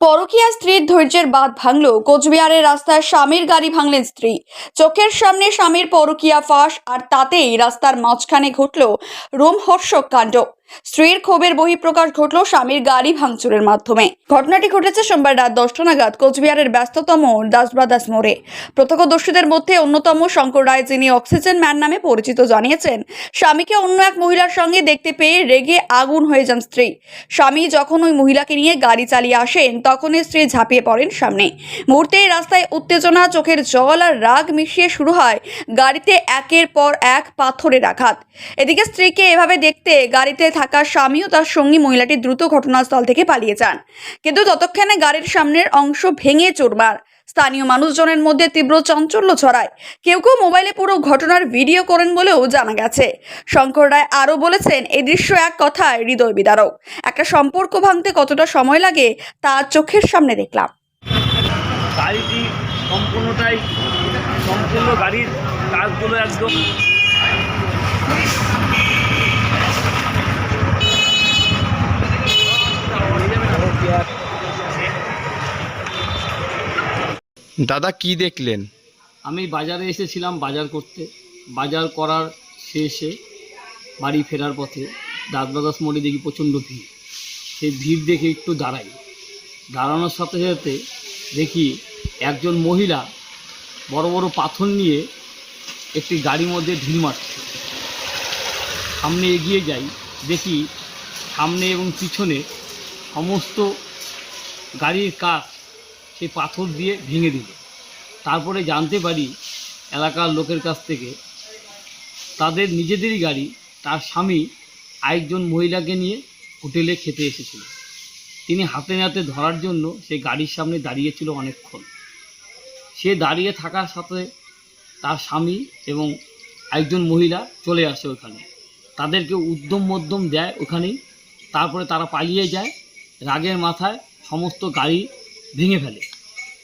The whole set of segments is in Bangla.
পরকীয়া স্ত্রীর ধৈর্যের বাঁধ ভাঙল। কোচবিহারের রাস্তায় স্বামীর গাড়ি ভাঙলেন স্ত্রী। চোখের সামনে স্বামীর পরকিয়া ফাঁস আর তাতেই রাস্তার মাঝখানে ঘটল রোমহর্ষক কাণ্ড। স্ত্রীর ক্ষোভের বহিঃপ্রকাশ ঘটল স্বামীর গাড়ি ভাঙচুরের মাধ্যমে। ঘটনাটি ঘটেছে সোমবার রাত দশটা নাগাদ কোচবিহারের ব্যস্ততম দাসব্রাদাস মোড়ে। প্রত্যক্ষদর্শীদের মধ্যে অন্যতম শঙ্কর রায়, যিনি অক্সিজেন ম্যান নামে পরিচিত, জানিয়েছেন, স্বামীকে অন্য এক মহিলার সঙ্গে দেখতে পেয়ে রেগে আগুন হয়ে যান স্ত্রী। স্বামী যখন ওই মহিলাকে নিয়ে গাড়ি চালিয়ে আসেন, তখনই স্ত্রী ঝাঁপিয়ে পড়েন সামনে। মুহূর্তেই রাস্তায় উত্তেজনা, চোখের জল আর রাগ মিশিয়ে শুরু হয় গাড়িতে একের পর এক পাথরের আঘাত। এদিকে স্ত্রীকে এভাবে দেখতে গাড়িতে থাকা স্বামী ও তার সঙ্গী মহিলাটি দ্রুত ঘটনাস্থল থেকে পালিয়ে যান। কিন্তু ততক্ষণে গাড়ির সামনের অংশ ভেঙে চুরমার। স্থানীয় মানুষজনের মধ্যে তীব্র চাঞ্চল্য ছড়ায়। কেউ কেউ মোবাইলে পুরো ঘটনার ভিডিও করেন বলেও জানা গেছে। শঙ্কর রায় আরও বলেছেন এই দৃশ্য এক কথায় হৃদয় বিদারক। একটা সম্পর্ক ভাঙতে কতটা সময় লাগে, তা চোখের সামনে দেখলাম। সম্পূর্ণটাই সম্পূর্ণ গাড়ির কাজগুলো একদম দাদা কি দেখলেন? আমি বাজারে এসেছিলাম বাজার করতে। বাজার করার শেষে বাড়ি ফেরার পথে দাসবাদাস মোড়ে দেখি প্রচণ্ড ভিড়। সেই ভিড় দেখে একটু দাঁড়াই। দাঁড়ানোর সাথে সাথে দেখি একজন মহিলা বড় বড় পাথর নিয়ে একটি গাড়ির মধ্যে ঢিল মারছে। সামনে এগিয়ে যাই, দেখি সামনে এবং পিছনে সমস্ত গাড়ির কাজ সেই পাথর দিয়ে ভেঙে দিল। তারপরে জানতে পারি এলাকার লোকের কাছ থেকে তাদের নিজেদেরই গাড়ি, তার স্বামী আরেকজন মহিলাকে নিয়ে হোটেলে খেতে এসেছিল। তিনি হাতে নাতে ধরার জন্য সে গাড়ির সামনে দাঁড়িয়েছিল অনেকক্ষণ। সে দাঁড়িয়ে থাকার সাথে তার স্বামী এবং একজন মহিলা চলে আসে ওখানে। তাদেরকে উদ্যম মধ্যম দেয় ওখানেই। তারপরে তারা পালিয়ে যায়। রাগের মাথায় সমস্ত গাড়ি ভেঙে ফেলে।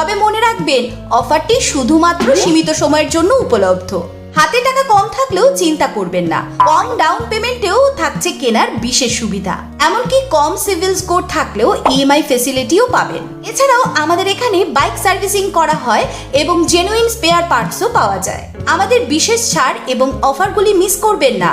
তবে মনে রাখবেন, অফারটি শুধুমাত্র সীমিত সময়ের জন্য উপলব্ধ। হাতে টাকা কম থাকলেও চিন্তা করবেন না, কম ডাউন পেমেন্টেও থাকছে কেনার বিশেষ সুবিধা। এমনকি কম সিভিল স্কোর থাকলেও ইএমআই ফেসিলিটিও পাবেন। এছাড়াও আমাদের এখানে বাইক সার্ভিসিং করা হয় এবং জেনুইন স্পেয়ার পার্টসও পাওয়া যায়। আমাদের বিশেষ ছাড় এবং অফারগুলি মিস করবেন না।